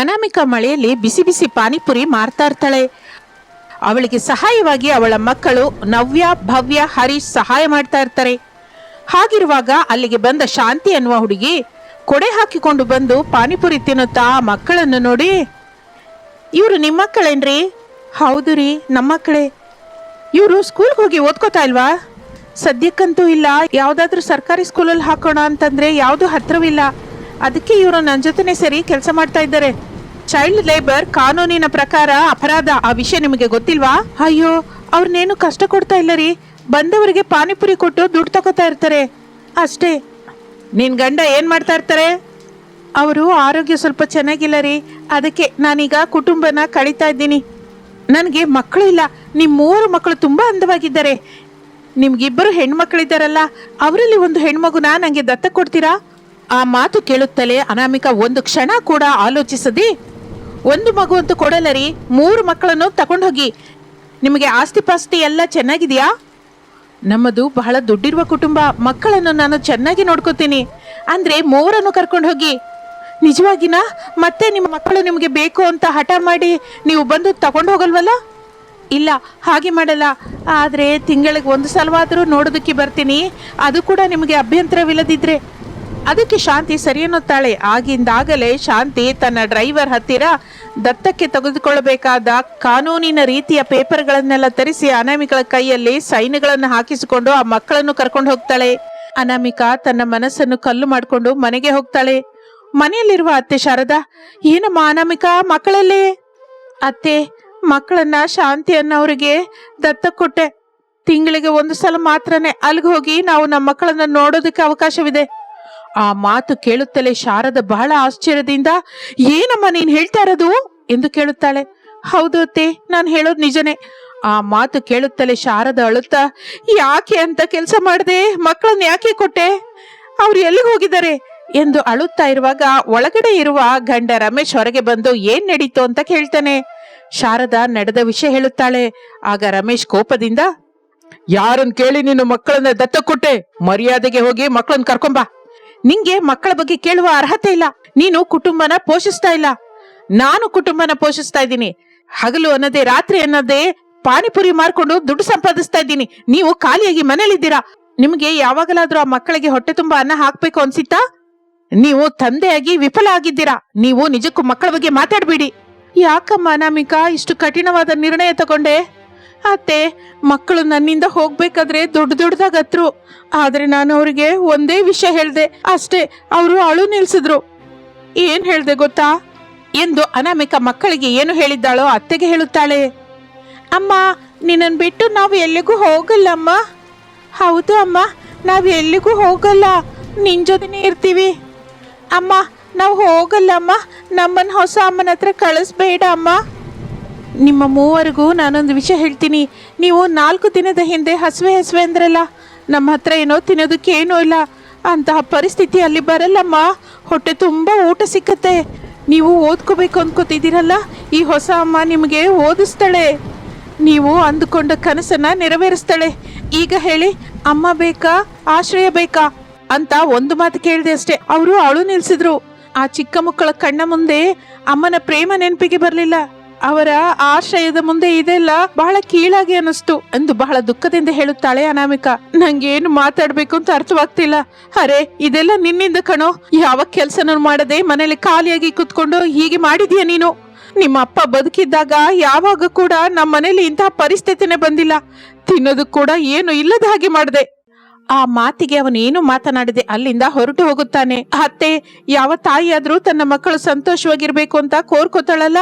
ಅನಾಮಿಕ ಮಳೆಯಲ್ಲಿ ಬಿಸಿ ಬಿಸಿ ಪಾನಿಪುರಿ ಮಾರ್ತಾ ಇರ್ತಾಳೆ ಅವಳಿಗೆ ಸಹಾಯವಾಗಿ ಅವಳ ಮಕ್ಕಳು ನವ್ಯ, ಭವ್ಯ, ಹರೀಶ್ ಸಹಾಯ ಮಾಡ್ತಾ ಇರ್ತಾರೆ. ಹಾಗಿರುವಾಗ ಅಲ್ಲಿಗೆ ಬಂದ ಶಾಂತಿ ಅನ್ನುವ ಹುಡುಗಿ ಕೊಡೆ ಹಾಕಿಕೊಂಡು ಬಂದು ಪಾನಿಪುರಿ ತಿನ್ನುತ್ತಾ ಮಕ್ಕಳನ್ನು ನೋಡಿ, ಇವರು ನಿಮ್ಮ ಮಕ್ಕಳೇನ್ರಿ? ಹೌದು ರೀ ನಮ್ಮ ಮಕ್ಕಳೇ. ಇವರು ಸ್ಕೂಲ್ಗೆ ಹೋಗಿ ಓದ್ಕೋತಾ ಇಲ್ವಾ? ಸದ್ಯಕ್ಕಂತೂ ಇಲ್ಲ, ಯಾವುದಾದ್ರೂ ಸರ್ಕಾರಿ ಸ್ಕೂಲಲ್ಲಿ ಹಾಕೋಣ ಅಂತಂದ್ರೆ ಯಾವುದು ಹತ್ರವಿಲ್ಲ. ಅದಕ್ಕೆ ಇವರು ನನ್ನ ಜೊತೆನೇ ಸರಿ ಕೆಲಸ ಮಾಡ್ತಾ ಇದ್ದಾರೆ. ಚೈಲ್ಡ್ ಲೇಬರ್ ಕಾನೂನಿನ ಪ್ರಕಾರ ಅಪರಾಧ. ಆ ವಿಷಯ ನಿಮಗೆ ಗೊತ್ತಿಲ್ವಾ? ಅಯ್ಯೋ, ಅವ್ರನ್ನೇನು ಕಷ್ಟ ಕೊಡ್ತಾ ಇಲ್ಲ ರೀ. ಬಂದವರಿಗೆ ಪಾನಿಪುರಿ ಕೊಟ್ಟು ದುಡ್ಡು ತಗೋತಾ ಇರ್ತಾರೆ. ಅಷ್ಟೇ. ನಿನ್ನ ಗಂಡ ಏನು ಮಾಡ್ತಾ ಇರ್ತಾರೆ? ಅವರು ಆರೋಗ್ಯ ಸ್ವಲ್ಪ ಚೆನ್ನಾಗಿಲ್ಲ ರೀ. ಅದಕ್ಕೆ ನಾನೀಗ ಕುಟುಂಬನ ಕಳೀತಾ ಇದ್ದೀನಿ. ನನಗೆ ಮಕ್ಕಳು ಇಲ್ಲ. ನಿಮ್ಮ ಮೂವರು ಮಕ್ಕಳು ತುಂಬ ಅಂದವಾಗಿದ್ದಾರೆ. ನಿಮ್ಗಿಬ್ಬರು ಹೆಣ್ಮಕ್ಳಿದ್ದಾರಲ್ಲ. ಅವರಲ್ಲಿ ಒಂದು ಹೆಣ್ಮಗುನ ನನಗೆ ದತ್ತ ಕೊಡ್ತೀರಾ? ಆ ಮಾತು ಕೇಳುತ್ತಲೇ ಅನಾಮಿಕ ಒಂದು ಕ್ಷಣ ಕೂಡ ಆಲೋಚಿಸದೆ, ಒಂದು ಮಗು ಅಂತೂ ಕೊಡಲ್ಲ ರೀ, ಮೂರು ಮಕ್ಕಳನ್ನು ತಗೊಂಡೋಗಿ ನಿಮಗೆ ಆಸ್ತಿ ಪಾಸ್ತಿ ಎಲ್ಲ ಚೆನ್ನಾಗಿದೆಯಾ? ನಮ್ಮದು ಬಹಳ ದುಡ್ಡಿರುವ ಕುಟುಂಬ, ಮಕ್ಕಳನ್ನು ನಾನು ಚೆನ್ನಾಗಿ ನೋಡ್ಕೋತೀನಿ. ಅಂದ್ರೆ ಮೂವರನ್ನು ಕರ್ಕೊಂಡು ಹೋಗಿ. ನಿಜವಾಗಿನ? ಮತ್ತೆ ನಿಮ್ಮ ಮಕ್ಕಳು ನಿಮಗೆ ಬೇಕು ಅಂತ ಹಠ ಮಾಡಿ ನೀವು ಬಂದು ತಗೊಂಡು ಹೋಗಲ್ವಲ್ಲ? ಇಲ್ಲ, ಹಾಗೆ ಮಾಡಲ್ಲ. ಆದರೆ ತಿಂಗಳಿಗೆ ಒಂದು ಸಲವಾದರೂ ನೋಡೋದಕ್ಕೆ ಬರ್ತೀನಿ. ಅದು ಕೂಡ ನಿಮಗೆ ಅಭ್ಯಂತರವಿಲ್ಲದಿದ್ರೆ ಅದಕ್ಕೆ ಶಾಂತಿ ಸರಿ ಅನ್ನುತ್ತಾಳೆ ಆಗಿಂದಾಗಲೇ ಶಾಂತಿ ತನ್ನ ಡ್ರೈವರ್ ಹತ್ತಿರ ದತ್ತಕ್ಕೆ ತೆಗೆದುಕೊಳ್ಳಬೇಕಾದ ಕಾನೂನಿನ ರೀತಿಯ ಪೇಪರ್ಗಳನ್ನೆಲ್ಲ ತರಿಸಿ ಅನಾಮಿಕಳ ಕೈಯಲ್ಲಿ ಸೈನ್ಗಳನ್ನು ಹಾಕಿಸಿಕೊಂಡು ಆ ಮಕ್ಕಳನ್ನು ಕರ್ಕೊಂಡು ಹೋಗ್ತಾಳೆ. ಅನಾಮಿಕಾ ತನ್ನ ಮನಸ್ಸನ್ನು ಕಲ್ಲು ಮಾಡಿಕೊಂಡು ಮನೆಗೆ ಹೋಗ್ತಾಳೆ. ಮನೆಯಲ್ಲಿರುವ ಅತ್ತೆ ಶಾರದಾ, ಏನಮ್ಮ ಅನಾಮಿಕಾ, ಮಕ್ಕಳಲ್ಲೇ? ಅತ್ತೆ, ಮಕ್ಕಳನ್ನ ಶಾಂತಿ ಅನ್ನೋರಿಗೆ ದತ್ತ ಕೊಟ್ಟೆ. ತಿಂಗಳಿಗೆ ಒಂದು ಸಲ ಮಾತ್ರನೇ ಅಲ್ಲಿಗೆ ಹೋಗಿ ನಾವು ನಮ್ಮ ಮಕ್ಕಳನ್ನ ನೋಡೋದಕ್ಕೆ ಅವಕಾಶವಿದೆ. ಆ ಮಾತು ಕೇಳುತ್ತಲೇ ಶಾರದ ಬಹಳ ಆಶ್ಚರ್ಯದಿಂದ, ಏನಮ್ಮ ನೀನ್ ಹೇಳ್ತಾ ಇರೋದು? ಎಂದು ಕೇಳುತ್ತಾಳೆ. ಹೌದು ಅತ್ತೆ, ನಾನು ಹೇಳೋದು ನಿಜನೇ. ಆ ಮಾತು ಕೇಳುತ್ತಲೇ ಶಾರದ ಅಳುತ್ತಾ, ಯಾಕೆ ಅಂತ ಕೆಲಸ ಮಾಡಿದೆ? ಮಕ್ಕಳನ್ನ ಯಾಕೆ ಕೊಟ್ಟೆ? ಅವ್ರು ಎಲ್ಲಿಗೆ ಹೋಗಿದ್ದಾರೆ? ಎಂದು ಅಳುತ್ತಾ ಇರುವಾಗ, ಒಳಗಡೆ ಇರುವ ಗಂಡ ರಮೇಶ್ ಹೊರಗೆ ಬಂದು, ಏನ್ ನಡೀತು? ಅಂತ ಕೇಳ್ತಾನೆ. ಶಾರದಾ ನಡೆದ ವಿಷಯ ಹೇಳುತ್ತಾಳೆ. ಆಗ ರಮೇಶ್ ಕೋಪದಿಂದ, ಯಾರನ್ ಕೇಳಿ ನೀನು ಮಕ್ಕಳನ್ನ ದತ್ತ ಕೊಟ್ಟೆ ಮರ್ಯಾದೆಗೆ ಹೋಗಿ ಮಕ್ಕಳನ್ನ ಕರ್ಕೊಂಬಾ. ನಿಂಗೆ ಮಕ್ಕಳ ಬಗ್ಗೆ ಕೇಳುವ ಅರ್ಹತೆ ಇಲ್ಲ. ನೀನು ಕುಟುಂಬನ ಪೋಷಿಸ್ತಾ ಇಲ್ಲ. ನಾನು ಕುಟುಂಬನ ಪೋಷಿಸ್ತಾ ಇದ್ದೀನಿ. ಹಗಲು ಅನ್ನದೇ, ರಾತ್ರಿ ಅನ್ನೋದೇ ಪಾನಿಪುರಿ ಮಾರ್ಕೊಂಡು ದುಡ್ಡು ಸಂಪಾದಿಸ್ತಾ ಇದ್ದೀನಿ. ನೀವು ಖಾಲಿಯಾಗಿ ಮನೇಲಿದ್ದೀರಾ? ನಿಮ್ಗೆ ಯಾವಾಗಲಾದ್ರೂ ಆ ಮಕ್ಕಳಿಗೆ ಹೊಟ್ಟೆ ತುಂಬಾ ಅನ್ನ ಹಾಕ್ಬೇಕು ಅನ್ಸಿತ್ತಾ? ನೀವು ತಂದೆಯಾಗಿ ವಿಫಲ ಆಗಿದ್ದೀರಾ? ನೀವು ನಿಜಕ್ಕೂ ಮಕ್ಕಳ ಬಗ್ಗೆ ಮಾತಾಡ್ಬೇಡಿ. ಯಾಕಮ್ಮ ಅನಾಮಿಕಾ, ಇಷ್ಟು ಕಠಿಣವಾದ ನಿರ್ಣಯ ತಗೊಂಡೆ? ಅತ್ತೆ, ಮಕ್ಕಳು ನನ್ನಿಂದ ಹೋಗ್ಬೇಕಾದ್ರೆ ದೊಡ್ಡ ದೊಡ್ಡದಾಗತ್ರು ಆದ್ರೆ ನಾನು ಅವರಿಗೆ ಒಂದೇ ವಿಷಯ ಹೇಳ್ದೆ. ಅಷ್ಟೇ, ಅವರು ಅಳು ನಿಲ್ಸಿದ್ರು. ಏನ್ ಹೇಳ್ದೆ ಗೊತ್ತಾ? ಎಂದು ಅನಾಮಿಕ ಮಕ್ಕಳಿಗೆ ಏನು ಹೇಳಿದ್ದಾಳೋ ಅತ್ತೆಗೆ ಹೇಳುತ್ತಾಳೆ. ಅಮ್ಮ ನಿನ್ನನ್ನು ಬಿಟ್ಟು ನಾವು ಎಲ್ಲಿಗೂ ಹೋಗಲ್ಲಮ್ಮ ಹೌದು ಅಮ್ಮ, ನಾವು ಎಲ್ಲಿಗೂ ಹೋಗಲ್ಲ. ನಿನ್ ಜೊತೆನೇ ಇರ್ತೀವಿ. ಅಮ್ಮ, ನಾವು ಹೋಗಲ್ಲಮ್ಮ ನಮ್ಮನ್ನು ಹೊಸ ಅಮ್ಮನ ಹತ್ರ ಕಳಿಸ್ಬೇಡ ಅಮ್ಮ. ನಿಮ್ಮ ಮೂವರಿಗೂ ನಾನೊಂದು ವಿಷಯ ಹೇಳ್ತೀನಿ. ನೀವು ನಾಲ್ಕು ದಿನದ ಹಿಂದೆ ಹಸುವೆ ಹಸುವೆ ಅಂದ್ರಲ್ಲ, ನಮ್ಮ ಹತ್ರ ಏನೋ ತಿನ್ನೋದಕ್ಕೆ ಏನೂ ಇಲ್ಲ. ಅಂತಹ ಪರಿಸ್ಥಿತಿ ಅಲ್ಲಿ ಬರಲ್ಲಮ್ಮ. ಹೊಟ್ಟೆ ತುಂಬ ಊಟ ಸಿಕ್ಕತ್ತೆ. ನೀವು ಓದ್ಕೋಬೇಕು ಅಂದ್ಕೋತಿದ್ದೀರಲ್ಲ ಈ ಹೊಸ ಅಮ್ಮ ನಿಮಗೆ ಓದಿಸ್ತಾಳೆ. ನೀವು ಅಂದುಕೊಂಡ ಕನಸನ್ನ ನೆರವೇರಿಸ್ತಾಳೆ. ಈಗ ಹೇಳಿ, ಅಮ್ಮ ಬೇಕಾ, ಆಶ್ರಯ ಬೇಕಾ? ಅಂತ ಒಂದು ಮಾತು ಕೇಳಿದೆ ಅಷ್ಟೇ. ಅವರು ಅಳು ನಿಲ್ಸಿದ್ರು. ಆ ಚಿಕ್ಕ ಮಕ್ಕಳ ಕಣ್ಣ ಮುಂದೆ ಅಮ್ಮನ ಪ್ರೇಮ ನೆನಪಿಗೆ ಬರಲಿಲ್ಲ. ಅವರ ಆಶ್ರಯದ ಮುಂದೆ ಇದೆಲ್ಲ ಬಹಳ ಕೀಳಾಗಿ ಅನಿಸ್ತು ಎಂದು ಬಹಳ ದುಃಖದಿಂದ ಹೇಳುತ್ತಾಳೆ ಅನಾಮಿಕಾ. ನಂಗೇನು ಮಾತಾಡ್ಬೇಕು ಅಂತ ಅರ್ಥವಾಗ್ತಿಲ್ಲ. ಅರೆ, ಇದೆಲ್ಲ ನಿನ್ನಿಂದ ಕಣೋ. ಯಾವ ಕೆಲಸನೂ ಮಾಡದೆ ಮನೇಲಿ ಖಾಲಿಯಾಗಿ ಕುತ್ಕೊಂಡು ಹೀಗೆ ಮಾಡಿದೀಯ ನೀನು? ನಿಮ್ಮ ಅಪ್ಪ ಬದುಕಿದ್ದಾಗ ಯಾವಾಗ ಕೂಡ ನಮ್ಮ ಮನೇಲಿ ಇಂತಹ ಪರಿಸ್ಥಿತಿನೇ ಬಂದಿಲ್ಲ. ತಿನ್ನೋದು ಕೂಡ ಏನು ಇಲ್ಲದ ಹಾಗೆ ಮಾಡಿದೆ. ಆ ಮಾತಿಗೆ ಅವನೇನು ಮಾತನಾಡದೆ ಅಲ್ಲಿಂದ ಹೊರಟು ಹೋಗುತ್ತಾನೆ. ಅತ್ತೆ, ಯಾವ ತಾಯಿಯಾದ್ರೂ ತನ್ನ ಮಕ್ಕಳು ಸಂತೋಷವಾಗಿರ್ಬೇಕು ಅಂತ ಕೋರ್ಕೋತಾಳಲ್ಲ?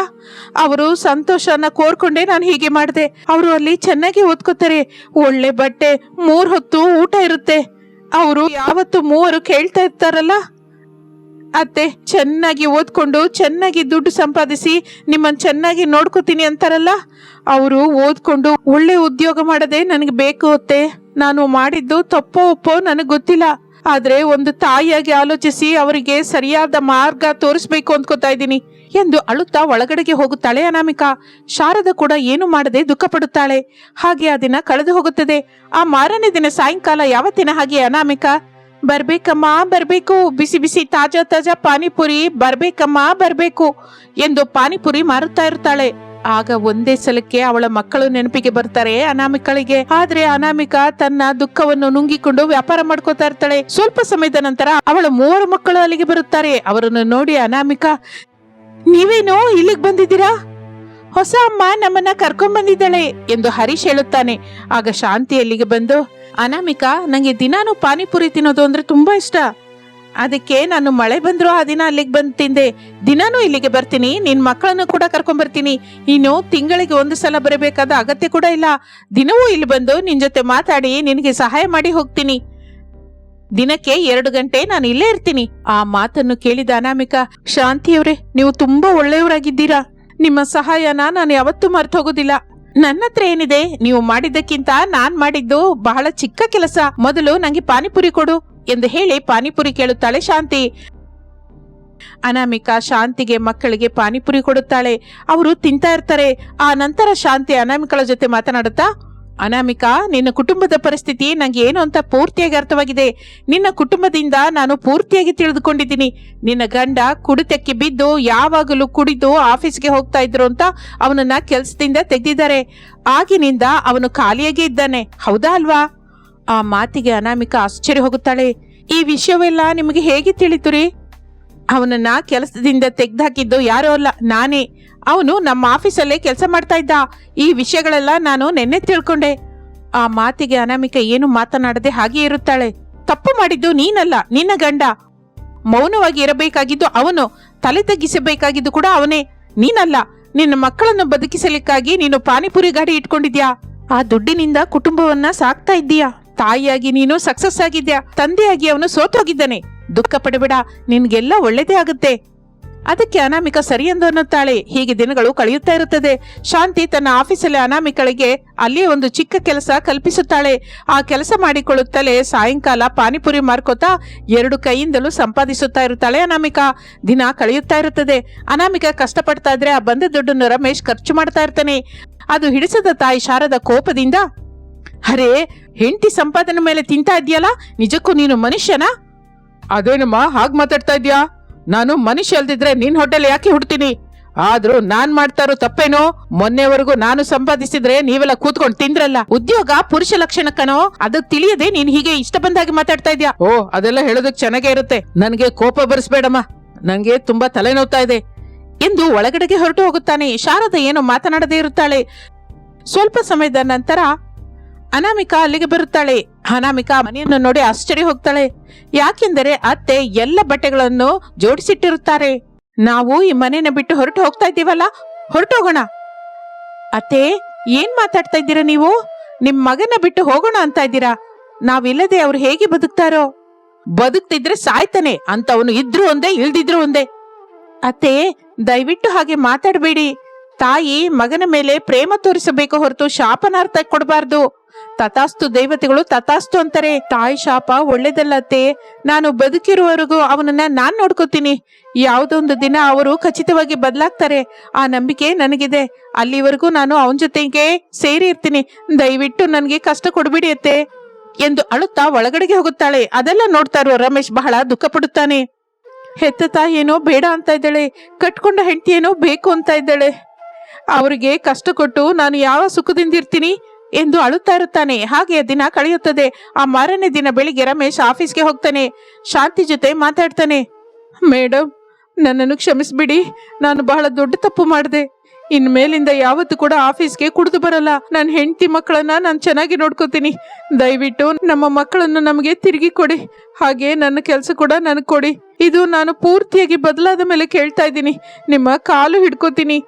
ಅವರು ಸಂತೋಷನ ಕೋರ್ಕೊಂಡೇ ನಾನು ಹೀಗೆ ಮಾಡಿದೆ. ಅವರು ಅಲ್ಲಿ ಚೆನ್ನಾಗಿ ಓದ್ಕೋತಾರೆ. ಒಳ್ಳೆ ಬಟ್ಟೆ, ಮೂರ್ ಹೊತ್ತು ಊಟ ಇರುತ್ತೆ. ಅವರು ಯಾವತ್ತು ಮೂವರು ಕೇಳ್ತಾ ಇರ್ತಾರಲ್ಲ? ಅತ್ತೆ, ಚೆನ್ನಾಗಿ ಓದ್ಕೊಂಡು, ಚೆನ್ನಾಗಿ ದುಡ್ಡು ಸಂಪಾದಿಸಿ ನಿಮ್ಮನ್ನ ಚೆನ್ನಾಗಿ ನೋಡ್ಕೋತೀನಿ ಅಂತಾರಲ್ಲ? ಅವರು ಓದ್ಕೊಂಡು ಒಳ್ಳೆ ಉದ್ಯೋಗ ಮಾಡದೆ ನನಗೆ ಬೇಕು ಅತ್ತೆ. ನಾನು ಮಾಡಿದ್ದು ತಪ್ಪೋ ಒಪ್ಪೋ ನನಗೆ ಗೊತ್ತಿಲ್ಲ. ಆದ್ರೆ ಒಂದು ತಾಯಿಯಾಗಿ ಆಲೋಚಿಸಿ ಅವರಿಗೆ ಸರಿಯಾದ ಮಾರ್ಗ ತೋರಿಸ್ಬೇಕು ಅಂದ್ಕೋತಾ ಇದ್ದೀನಿ ಎಂದು ಅಳುತ್ತಾ ಒಳಗಡೆಗೆ ಹೋಗುತ್ತಾಳೆ ಅನಾಮಿಕಾ. ಶಾರದ ಕೂಡ ಏನು ಮಾಡದೆ ದುಃಖ ಪಡುತ್ತಾಳೆ. ಹಾಗೆ ಆ ದಿನ ಕಳೆದು ಹೋಗುತ್ತದೆ. ಆ ಮಾರನೇ ದಿನ ಸಾಯಂಕಾಲ ಯಾವತ್ತಿನ ಹಾಗೆ ಅನಾಮಿಕಾ? ಬರ್ಬೇಕಮ್ಮ, ಬರ್ಬೇಕು. ಬಿಸಿ ಬಿಸಿ ತಾಜಾ ತಾಜಾ ಪಾನಿಪುರಿ, ಬರ್ಬೇಕಮ್ಮ, ಬರ್ಬೇಕು ಎಂದು ಪಾನಿಪುರಿ ಮಾರುತ್ತಾ ಇರ್ತಾಳೆ. ಆಗ ಒಂದೇ ಸಲಕ್ಕೆ ಅವಳ ಮಕ್ಕಳು ನೆನಪಿಗೆ ಬರ್ತಾರೆ ಅನಾಮಿಕಳಿಗೆ. ಆದ್ರೆ ಅನಾಮಿಕ ತನ್ನ ದುಃಖವನ್ನು ನುಂಗಿಕೊಂಡು ವ್ಯಾಪಾರ ಮಾಡ್ಕೋತಾ ಇರ್ತಾಳೆ. ಸ್ವಲ್ಪ ಸಮಯದ ನಂತರ ಅವಳ ಮೂವರು ಮಕ್ಕಳು ಅಲ್ಲಿಗೆ ಬರುತ್ತಾರೆ. ಅವರನ್ನು ನೋಡಿ ಅನಾಮಿಕ, ನೀವೇನೋ ಇಲ್ಲಿಗೆ ಬಂದಿದ್ದೀರಾ? ಹೊಸ ಅಮ್ಮ ನಮ್ಮನ್ನ ಕರ್ಕೊಂಡ್ ಬಂದಿದ್ದಾಳೆ ಎಂದು ಹರೀಶ್ ಹೇಳುತ್ತಾನೆ. ಆಗ ಶಾಂತಿ ಅಲ್ಲಿಗೆ ಬಂದು, ಅನಾಮಿಕಾ, ನಂಗೆ ದಿನಾನು ಪಾನಿಪುರಿ ತಿನ್ನೋದು ಅಂದ್ರೆ ತುಂಬಾ ಇಷ್ಟ. ಅದಕ್ಕೆ ನಾನು ಮಳೆ ಬಂದ್ರೂ ಆ ದಿನ ಅಲ್ಲಿಗೆ ಬಂದು ತಿಂದೆ. ದಿನಾನೂ ಇಲ್ಲಿಗೆ ಬರ್ತೀನಿ. ನಿನ್ ಮಕ್ಕಳನ್ನು ಕೂಡ ಕರ್ಕೊಂಡ್ ಬರ್ತೀನಿ ಇನ್ನು ತಿಂಗಳಿಗೆ ಒಂದು ಸಲ ಬರಬೇಕಾದ ಅಗತ್ಯ ಕೂಡ ಇಲ್ಲ. ದಿನವೂ ಇಲ್ಲಿ ಬಂದು ನಿನ್ ಜೊತೆ ಮಾತಾಡಿ ನಿನಗೆ ಸಹಾಯ ಮಾಡಿ ಹೋಗ್ತೀನಿ. ದಿನಕ್ಕೆ ಎರಡು ಗಂಟೆ ನಾನು ಇಲ್ಲೇ ಇರ್ತೀನಿ. ಆ ಮಾತನ್ನು ಕೇಳಿದ ಅನಾಮಿಕ, ಶಾಂತಿಯವ್ರೆ, ನೀವು ತುಂಬಾ ಒಳ್ಳೆಯವರಾಗಿದ್ದೀರಾ. ನಿಮ್ಮ ಸಹಾಯನ ನಾನು ಯಾವತ್ತೂ ಮರ್ತು ಹೋಗೋದಿಲ್ಲ ನನ್ನ ಹತ್ರ ಏನಿದೆ? ನೀವು ಮಾಡಿದ್ದಕ್ಕಿಂತ ನಾನ್ ಮಾಡಿದ್ದು ಬಹಳ ಚಿಕ್ಕ ಕೆಲಸ. ಮೊದಲು ನಂಗೆ ಪಾನಿಪುರಿ ಕೊಡು. ಎಂದು ಹೇಳಿ ಪಾನಿಪುರಿ ಕೇಳುತ್ತಾಳೆ ಶಾಂತಿ. ಅನಾಮಿಕಾ ಶಾಂತಿಗೆ ಮಕ್ಕಳಿಗೆ ಪಾನಿಪುರಿ ಕೊಡುತ್ತಾಳೆ. ಅವರು ತಿಂತಾ ಇರ್ತಾರೆ. ಆ ನಂತರ ಶಾಂತಿ ಅನಾಮಿಕಳ ಜೊತೆ ಮಾತನಾಡುತ್ತಾ, ಅನಾಮಿಕಾ, ನಿನ್ನ ಕುಟುಂಬದ ಪರಿಸ್ಥಿತಿ ನಂಗೆ ಏನು ಅಂತ ಪೂರ್ತಿಯಾಗಿ ಅರ್ಥವಾಗಿದೆ. ನಿನ್ನ ಕುಟುಂಬದಿಂದ ನಾನು ಪೂರ್ತಿಯಾಗಿ ತಿಳಿದುಕೊಂಡಿದ್ದೀನಿ. ನಿನ್ನ ಗಂಡ ಕುಡಿತಕ್ಕೆ ಬಿದ್ದು ಯಾವಾಗಲೂ ಕುಡಿದು ಆಫೀಸ್ಗೆ ಹೋಗ್ತಾ ಇದ್ರು ಅಂತ ಅವನನ್ನ ಕೆಲಸದಿಂದ ತೆಗೆದಿದ್ದಾರೆ. ಆಗಿನಿಂದ ಅವನು ಖಾಲಿಯಾಗೇ ಇದ್ದಾನೆ. ಹೌದಾ ಅಲ್ವಾ? ಆ ಮಾತಿಗೆ ಅನಾಮಿಕ ಆಶ್ಚರ್ಯ ಹೋಗುತ್ತಾಳೆ. ಈ ವಿಷಯವೆಲ್ಲ ನಿಮಗೆ ಹೇಗೆ ತಿಳಿತು ರೀ ಅವನನ್ನ ಕೆಲಸದಿಂದ ತೆಗೆದುಹಾಕಿದ್ದು ಯಾರೋ ಅಲ್ಲ, ನಾನೇ. ಅವನು ನಮ್ಮ ಆಫೀಸಲ್ಲೇ ಕೆಲಸ ಮಾಡ್ತಾ ಇದ್ದ. ಈ ವಿಷಯಗಳೆಲ್ಲ ನಾನು ನೆನ್ನೆ ತಿಳ್ಕೊಂಡೆ. ಆ ಮಾತಿಗೆ ಅನಾಮಿಕ ಏನು ಮಾತನಾಡದೆ ಹಾಗೆ ಇರುತ್ತಾಳೆ. ತಪ್ಪು ಮಾಡಿದ್ದು ನೀನಲ್ಲ, ನಿನ್ನ ಗಂಡ. ಮೌನವಾಗಿ ಇರಬೇಕಾಗಿದ್ದು ಅವನು. ತಲೆ ತಗ್ಗಿಸಬೇಕಾಗಿದ್ದು ಕೂಡ ಅವನೇ. ನೀನಲ್ಲ, ನಿನ್ನ ಮಕ್ಕಳನ್ನು ಬದುಕಿಸಲಿಕ್ಕಾಗಿ ನೀನು ಪಾನಿಪುರಿ ಗಾಡಿ ಇಟ್ಕೊಂಡಿದ್ಯಾ? ಆ ದುಡ್ಡಿನಿಂದ ಕುಟುಂಬವನ್ನ ಸಾಕ್ತಾ ಇದ್ದೀಯಾ? ತಾಯಿಯಾಗಿ ನೀನು ಸಕ್ಸಸ್ ಆಗಿದ್ಯಾ? ತಂದೆಯಾಗಿ ಅವನು ಸೋತೋಗಿದ್ದಾನೆ. ದುಃಖ ಪಡಬೇಡ, ನಿನ್ಗೆಲ್ಲ ಒಳ್ಳೇದೇ ಆಗುತ್ತೆ. ಅದಕ್ಕೆ ಅನಾಮಿಕ ಸರಿ ಎಂದು ಅನ್ನುತ್ತಾಳೆ. ಹೀಗೆ ದಿನಗಳು ಕಳೆಯುತ್ತಾ ಇರುತ್ತದೆ. ಶಾಂತಿ ತನ್ನ ಆಫೀಸಲ್ಲಿ ಅನಾಮಿಕಳಿಗೆ ಅಲ್ಲಿ ಒಂದು ಚಿಕ್ಕ ಕೆಲಸ ಕಲ್ಪಿಸುತ್ತಾಳೆ. ಆ ಕೆಲಸ ಮಾಡಿಕೊಳ್ಳುತ್ತಲೇ ಸಾಯಂಕಾಲ ಪಾನಿಪುರಿ ಮಾರ್ಕೋತಾ ಎರಡು ಕೈಯಿಂದಲೂ ಸಂಪಾದಿಸುತ್ತಾ ಇರುತ್ತಾಳೆ ಅನಾಮಿಕ. ದಿನ ಕಳೆಯುತ್ತಾ ಇರುತ್ತದೆ. ಅನಾಮಿಕ ಕಷ್ಟಪಡ್ತಾ ಇದ್ರೆ ಆ ಬಂದ ದುಡ್ಡನ್ನು ರಮೇಶ್ ಖರ್ಚು ಮಾಡ್ತಾ ಇರ್ತಾನೆ. ಅದು ಹಿಡಿಸದ ತಾಯಿ ಶಾರದ ಕೋಪದಿಂದ ಅರೆ, ಹೆಂಡತಿ ಸಂಪಾದನೆ ಮೇಲೆ ತಿಂತಾ ಇದೆಯಲ್ಲ ನಿಜಕ್ಕೂ ನೀನು ಮನುಷ್ಯನಾ? ಅದೇನಮ್ಮ ಹಾಗೆ ಮಾತಾಡ್ತಾ ಇದ್ಯಾ ನಾನು ಮನುಷ್ಯ ಅಲ್ದಿದ್ರೆ ನಿನ್ ಹೋಟೆಲ್ ಯಾಕೆ ಹುಡ್ತೀನಿ? ಆದ್ರೂ ನಾನ್ ಮಾಡ್ತಾರೋ ತಪ್ಪೇನೋ? ಮೊನ್ನೆವರೆಗೂ ನಾನು ಸಂಪಾದಿಸಿದ್ರೆ ನೀವೆಲ್ಲ ಕೂತ್ಕೊಂಡು ತಿಂದ್ರಲ್ಲ? ಉದ್ಯೋಗ, ಪುರುಷ ಲಕ್ಷಣ ಕಣೋ? ಅದು ತಿಳಿಯದೆ ನೀನ್ ಹೀಗೆ ಇಷ್ಟ ಬಂದಾಗಿ ಮಾತಾಡ್ತಾ ಇದ್ಯಾ ಓ, ಅದೆಲ್ಲ ಹೇಳೋದಕ್ ಚೆನ್ನಾಗೇ ಇರುತ್ತೆ. ನನ್ಗೆ ಕೋಪ ಬರ್ಸ್ಬೇಡಮ್ಮ. ನಂಗೆ ತುಂಬಾ ತಲೆನೋವ್ತಾ ಇದೆ. ಎಂದು ಒಳಗಡೆಗೆ ಹೊರಟು ಹೋಗುತ್ತಾನೆ. ಶಾರದ ಏನೋ ಮಾತನಾಡದೇ ಇರುತ್ತಾಳೆ. ಸ್ವಲ್ಪ ಸಮಯದ ನಂತರ ಅನಾಮಿಕಾ ಅಲ್ಲಿಗೆ ಬರುತ್ತಾಳೆ. ಅನಾಮಿಕಾ ಮನೆಯನ್ನು ನೋಡಿ ಆಶ್ಚರ್ಯ ಹೋಗ್ತಾಳೆ. ಯಾಕೆಂದರೆ ಅತ್ತೆ ಎಲ್ಲ ಬಟ್ಟೆಗಳನ್ನು ಜೋಡಿಸಿಟ್ಟಿರುತ್ತಾರೆ. ನಾವು ಈ ಮನೆಯನ್ನ ಬಿಟ್ಟು ಹೊರಟು ಹೋಗ್ತಾ ಇದ್ದೀವಲ್ಲ? ಹೊರಟು ಹೋಗೋಣ. ಅತ್ತೆ, ಏನ್ ಮಾತಾಡ್ತಾ ಇದ್ದೀರಾ ನೀವು? ನಿಮ್ ಮಗನ ಬಿಟ್ಟು ಹೋಗೋಣ ಅಂತ ಇದ್ದೀರಾ? ನಾವಿಲ್ಲದೆ ಅವ್ರು ಹೇಗೆ ಬದುಕ್ತಾರೋ? ಬದುಕ್ತಿದ್ರೆ ಸಾಯ್ತಾನೆ. ಅಂತ ಅವನು ಇದ್ರು ಒಂದೇ, ಇಲ್ದಿದ್ರು ಒಂದೇ. ಅತ್ತೆ, ದಯವಿಟ್ಟು ಹಾಗೆ ಮಾತಾಡಬೇಡಿ. ತಾಯಿ ಮಗನ ಮೇಲೆ ಪ್ರೇಮ ತೋರಿಸಬೇಕು ಹೊರತು ಶಾಪನಾರ್ಥ ಕೊಡಬಾರ್ದು. ತಥಾಸ್ತು ದೇವತೆಗಳು, ತಥಾಸ್ತು ಅಂತಾರೆ, ತಾಯಿ ಶಾಪ ಒಳ್ಳೇದಲ್ಲತ್ತೆ ನಾನು ಬದುಕಿರುವವರೆಗೂ ಅವನನ್ನ ನಾನ್ ನೋಡ್ಕೋತೀನಿ. ಯಾವುದೊಂದು ದಿನ ಅವರು ಖಚಿತವಾಗಿ ಬದಲಾಗ್ತಾರೆ. ಆ ನಂಬಿಕೆ ನನಗಿದೆ. ಅಲ್ಲಿವರೆಗೂ ನಾನು ಅವನ ಜೊತೆಗೆ ಸೇರಿ ಇರ್ತೀನಿ. ದಯವಿಟ್ಟು ನನಗೆ ಕಷ್ಟ ಕೊಡ್ಬಿಡಿ ಅತ್ತೆ ಎಂದು ಅಳುತ್ತಾ ಒಳಗಡೆಗೆ ಹೋಗುತ್ತಾಳೆ. ಅದೆಲ್ಲ ನೋಡ್ತಾ ಇರುವ ರಮೇಶ್ ಬಹಳ ದುಃಖ ಪಡುತ್ತಾನೆ. ಹೆತ್ತ ತಾಯಿ ಏನೋ ಬೇಡ ಅಂತ ಇದ್ದಾಳೆ. ಕಟ್ಕೊಂಡ ಹೆಂಡತಿ ಏನೋ ಬೇಕು ಅಂತ ಇದ್ದಾಳೆ. ಅವರಿಗೆ ಕಷ್ಟ ಕೊಟ್ಟು ನಾನು ಯಾವ ಸುಖದಿಂದ ಇರ್ತೀನಿ? ಎಂದು ಅಳುತ್ತಾ ಇರುತ್ತಾನೆ. ಹಾಗೆ ದಿನ ಕಳೆಯುತ್ತದೆ. ಆ ಮಾರನೇ ದಿನ ಬೆಳಿಗ್ಗೆ ರಮೇಶ್ ಆಫೀಸ್ಗೆ ಹೋಗ್ತಾನೆ. ಶಾಂತಿ ಜೊತೆ ಮಾತಾಡ್ತಾನೆ. ಮೇಡಮ್ ನನ್ನನ್ನು ಕ್ಷಮಿಸ್ಬಿಡಿ. ನಾನು ಬಹಳ ದೊಡ್ಡ ತಪ್ಪು ಮಾಡಿದೆ. ಇನ್ಮೇಲಿಂದ ಯಾವತ್ತೂ ಕೂಡ ಆಫೀಸ್ಗೆ ಕುಡಿದು ಬರಲ್ಲ. ನನ್ನ ಹೆಂಡತಿ ಮಕ್ಕಳನ್ನ ನಾನು ಚೆನ್ನಾಗಿ ನೋಡ್ಕೋತೀನಿ. ದಯವಿಟ್ಟು ನಮ್ಮ ಮಕ್ಕಳನ್ನು ನಮಗೆ ತಿರುಗಿ ಕೊಡಿ. ಹಾಗೆ ನನ್ನ ಕೆಲಸ ಕೂಡ ನನಗೆ ಕೊಡಿ. ಇದು ನಾನು ಪೂರ್ತಿಯಾಗಿ ಬದಲಾದ ಮೇಲೆ ಕೇಳ್ತಾ ಇದ್ದೀನಿ. ನಿಮ್ಮ ಕಾಲು ಹಿಡ್ಕೋತೀನಿ.